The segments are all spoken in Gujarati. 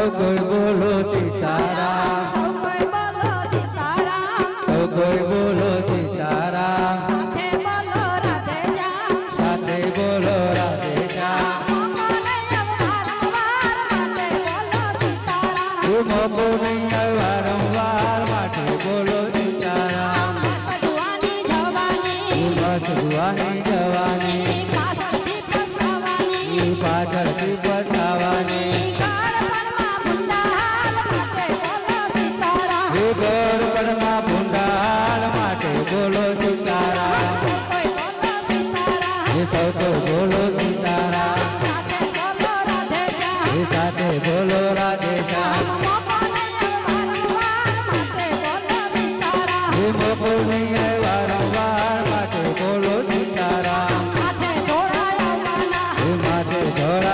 মগর বলো সিতারা। વારંવાર માટે બોલો સીતારામ માથે ધોળા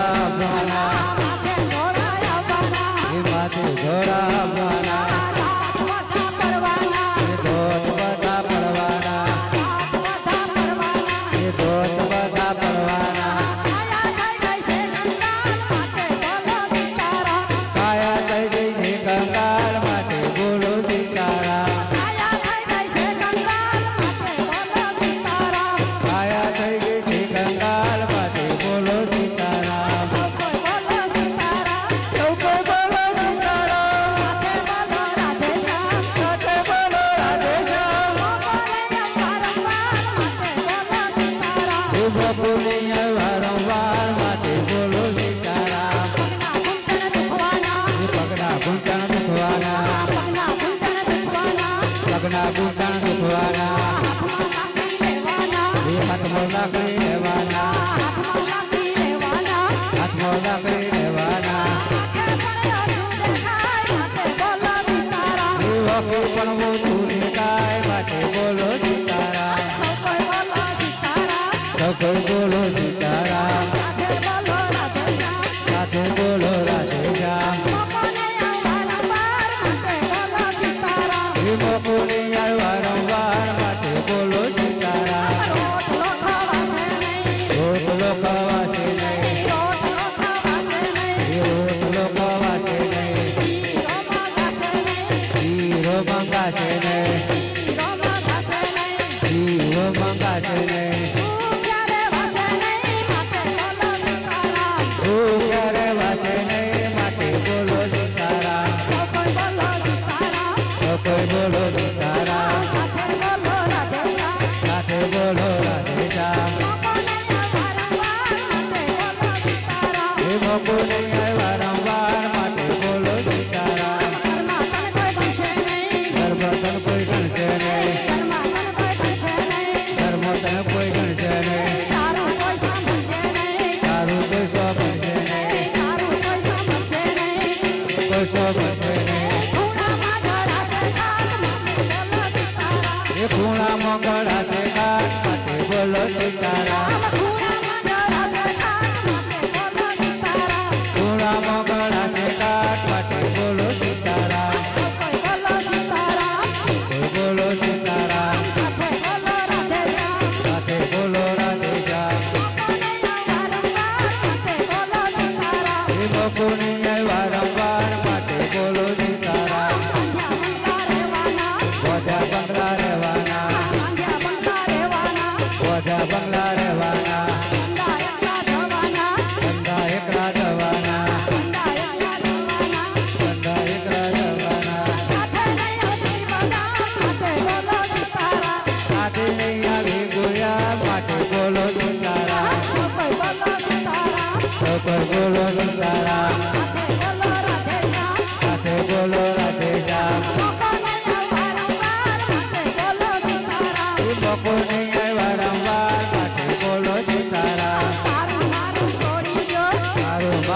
બપોરે વારંવાર માટે બોલો સીતારામ હે પગના ઘૂંટણ દુખવાના પગના ઘૂંટણ દુખવાના હે હાથમાં લાકડી લેવાના હાથમાં લાકડી લેવાના પણ મોટું દેખાય માટે બોલો બોલો રાધે શ્યામ બપોરે વારંવાર માટે બોલો સીતારામ રોટલો ખવાશે નહીં રોટલો ખવાશે નહીં શીરો મંગાશે નહીં ખૂણા મંગળા કાટ માટે બોલો સીતારામ.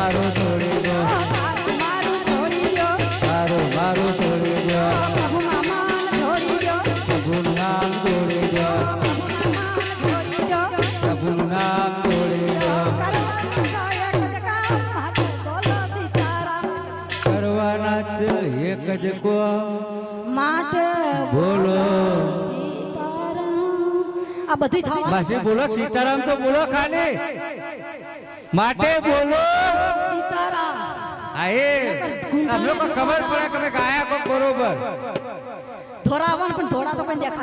મારું મારું છોડી દો. પ્રભુનું નામ છોડી દો. પ્રભુનું નામ છોડી દો. કરવાના છે એક જ કો માટે બોલો. આ બધી થવા બોલો સીતારામ તો બોલો ખાલી માટે બોલો. એ અમને પણ ખબર પડે કે તમે ગાયા કો બરોબર? ધોરાવન પણ ધોળા તો પણ દેખાતા